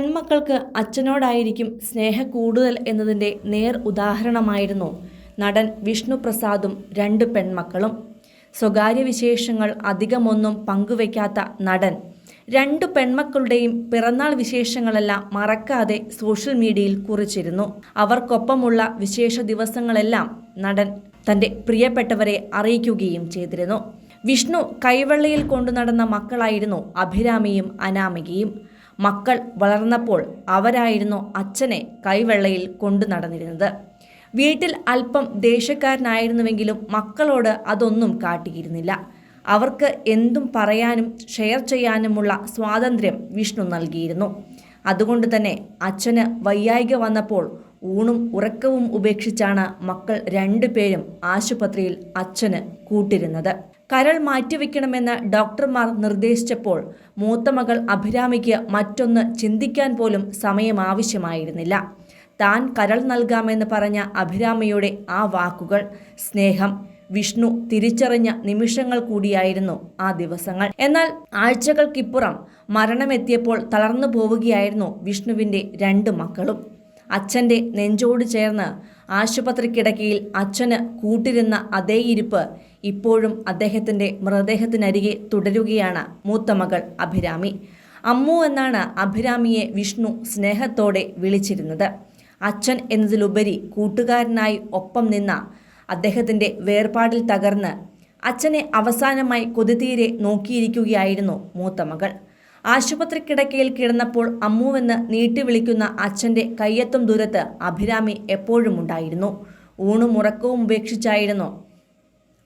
പെൺമക്കൾക്ക് അച്ഛനോടായിരിക്കും സ്നേഹ കൂടുതൽ എന്നതിന്റെ നേർ ഉദാഹരണമായിരുന്നു നടൻ വിഷ്ണു പ്രസാദും രണ്ട് പെൺമക്കളും. സ്വകാര്യ വിശേഷങ്ങൾ അധികമൊന്നും പങ്കുവയ്ക്കാത്ത നടൻ. രണ്ടു പെൺമക്കളുടെയും പിറന്നാൾ വിശേഷങ്ങളെല്ലാം മറക്കാതെ സോഷ്യൽ മീഡിയയിൽ കുറിച്ചിരുന്നു. അവർക്കൊപ്പമുള്ള വിശേഷ ദിവസങ്ങളെല്ലാം നടൻ തന്റെ പ്രിയപ്പെട്ടവരെ അറിയിക്കുകയും ചെയ്തിരുന്നു. വിഷ്ണു കൈവെള്ളയിൽ കൊണ്ടു നടന്ന മക്കളായിരുന്നു അഭിരാമിയും അനാമികയും. മക്കൾ വളർന്നപ്പോൾ അവരായിരുന്നു അച്ഛനെ കൈവെള്ളയിൽ കൊണ്ടു നടന്നിരുന്നത്. വീട്ടിൽ അല്പം ദേഷ്യക്കാരനായിരുന്നുവെങ്കിലും മക്കളോട് അതൊന്നും കാട്ടിയിരുന്നില്ല. അവർക്ക് എന്തും പറയാനും ഷെയർ ചെയ്യാനുമുള്ള സ്വാതന്ത്ര്യം വിഷ്ണു നൽകിയിരുന്നു. അതുകൊണ്ട് തന്നെ അച്ഛന് വയ്യായിക വന്നപ്പോൾ ഊണും ഉറക്കവും ഉപേക്ഷിച്ചാണ് മക്കൾ രണ്ടുപേരും ആശുപത്രിയിൽ അച്ഛന് കൂട്ടിരുന്നത്. കരൾ മാറ്റിവെക്കണമെന്ന് ഡോക്ടർമാർ നിർദ്ദേശിച്ചപ്പോൾ മൂത്ത മകൾ അഭിരാമിക്ക് മറ്റൊന്ന് ചിന്തിക്കാൻ പോലും സമയം ആവശ്യമായിരുന്നില്ല. താൻ കരൾ നൽകാമെന്ന് പറഞ്ഞ അഭിരാമിയുടെ ആ വാക്കുകൾ സ്നേഹം വിഷ്ണു തിരിച്ചറിഞ്ഞ നിമിഷങ്ങൾ കൂടിയായിരുന്നു ആ ദിവസങ്ങൾ. എന്നാൽ ആഴ്ചകൾക്കിപ്പുറം മരണമെത്തിയപ്പോൾ തളർന്നു പോവുകയായിരുന്നു വിഷ്ണുവിന്റെ രണ്ട് മക്കളും. അച്ഛന്റെ നെഞ്ചോട് ചേർന്ന് ആശുപത്രിക്കിടക്കയിൽ അച്ഛന് കൂട്ടിരുന്ന അതേ ഇരിപ്പ് ഇപ്പോഴും അദ്ദേഹത്തിന്റെ മൃതദേഹത്തിനരികെ തുടരുകയാണ് മൂത്ത മകൾ അഭിരാമി. അമ്മു എന്നാണ് അഭിരാമിയെ വിഷ്ണു സ്നേഹത്തോടെ വിളിച്ചിരുന്നത്. അച്ഛൻ എന്നതിലുപരി കൂട്ടുകാരനായി ഒപ്പം നിന്ന അദ്ദേഹത്തിന്റെ വേർപാടിൽ തകർന്ന് അച്ഛനെ അവസാനമായി കൊതിതീരെ നോക്കിയിരിക്കുകയായിരുന്നു മൂത്ത മകൾ. ആശുപത്രി കിടക്കയിൽ കിടന്നപ്പോൾ അമ്മുവെന്ന് നീട്ടി വിളിക്കുന്ന അച്ഛന്റെ കയ്യെത്തും ദൂരത്ത് അഭിരാമി എപ്പോഴും ഉണ്ടായിരുന്നു. ഊണും ഉറക്കവും ഉപേക്ഷിച്ചായിരുന്നു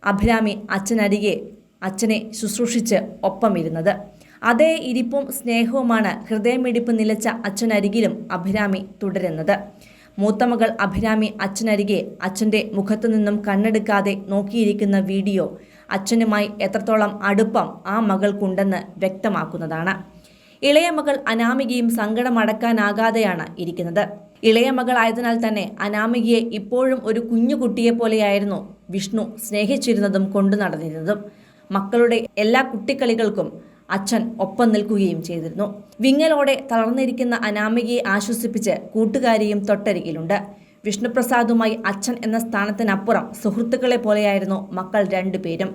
അഭിരാമി അച്ഛനരികെ അച്ഛനെ ശുശ്രൂഷിച്ച് ഒപ്പമിരുന്നത്. അതേ ഇരിപ്പും സ്നേഹവുമാണ് ഹൃദയമിടിപ്പ് നിലച്ച അച്ഛനരികിലും അഭിരാമി തുടരുന്നത്. മൂത്തമകൾ അഭിരാമി അച്ഛനരികെ അച്ഛന്റെ മുഖത്തു നിന്നും കണ്ണെടുക്കാതെ നോക്കിയിരിക്കുന്ന വീഡിയോ അച്ഛനുമായി എത്രത്തോളം അടുപ്പം ആ മകൾക്കുണ്ടെന്ന് വ്യക്തമാക്കുന്നതാണ്. ഇളയ മകൾ അനാമികയും സങ്കടമടക്കാനാകാതെയാണ് ഇരിക്കുന്നത്. ഇളയ മകളായതിനാൽ തന്നെ അനാമികയെ ഇപ്പോഴും ഒരു കുഞ്ഞു കുട്ടിയെ പോലെയായിരുന്നു വിഷ്ണു സ്നേഹിച്ചിരുന്നതും കൊണ്ടു നടന്നിരുന്നതും. മക്കളുടെ എല്ലാ കുട്ടിക്കളികൾക്കും അച്ഛൻ ഒപ്പം നിൽക്കുകയും ചെയ്തിരുന്നു. വിങ്ങലോടെ തളർന്നിരിക്കുന്ന അനാമികയെ ആശ്വസിപ്പിച്ച് കൂട്ടുകാരിയും തൊട്ടരികിലുണ്ട്. വിഷ്ണുപ്രസാദുമായി അച്ഛൻ എന്ന സ്ഥാനത്തിനപ്പുറം സുഹൃത്തുക്കളെ പോലെയായിരുന്നു മക്കൾ രണ്ടുപേരും.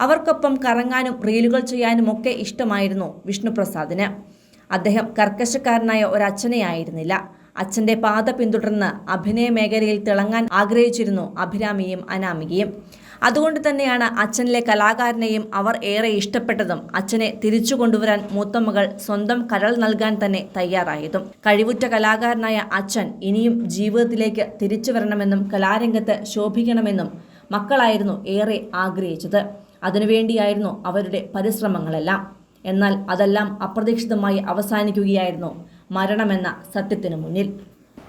അവർക്കൊപ്പം കറങ്ങാനും റീലുകൾ ചെയ്യാനും ഒക്കെ ഇഷ്ടമായിരുന്നു വിഷ്ണുപ്രസാദിന്. അദ്ദേഹം കർക്കശക്കാരനായ ഒരച്ഛനെ ആയിരുന്നില്ല അച്ഛന്റെ പാത പിന്തുടർന്ന് അഭിനയ മേഖലയിൽ തിളങ്ങാൻ ആഗ്രഹിച്ചിരുന്നു അഭിരാമിയും അനാമികയും. അതുകൊണ്ട് തന്നെയാണ് അച്ഛനിലെ കലാകാരനെയും അവർ ഏറെ ഇഷ്ടപ്പെട്ടതും അച്ഛനെ തിരിച്ചു കൊണ്ടുവരാൻ മൂത്തമകൾ സ്വന്തം കരൾ നൽകാൻ തന്നെ തയ്യാറായതും. കഴിവുറ്റ കലാകാരനായ അച്ഛൻ ഇനിയും ജീവിതത്തിലേക്ക് തിരിച്ചു വരണമെന്നും കലാരംഗത്ത് ശോഭിക്കണമെന്നും മക്കളായിരുന്നു ഏറെ ആഗ്രഹിച്ചത്. അതിനുവേണ്ടിയായിരുന്നു അവരുടെ പരിശ്രമങ്ങളെല്ലാം. എന്നാൽ അതെല്ലാം അപ്രതീക്ഷിതമായി അവസാനിക്കുകയായിരുന്നു മരണമെന്ന സത്യത്തിനു മുന്നിൽ.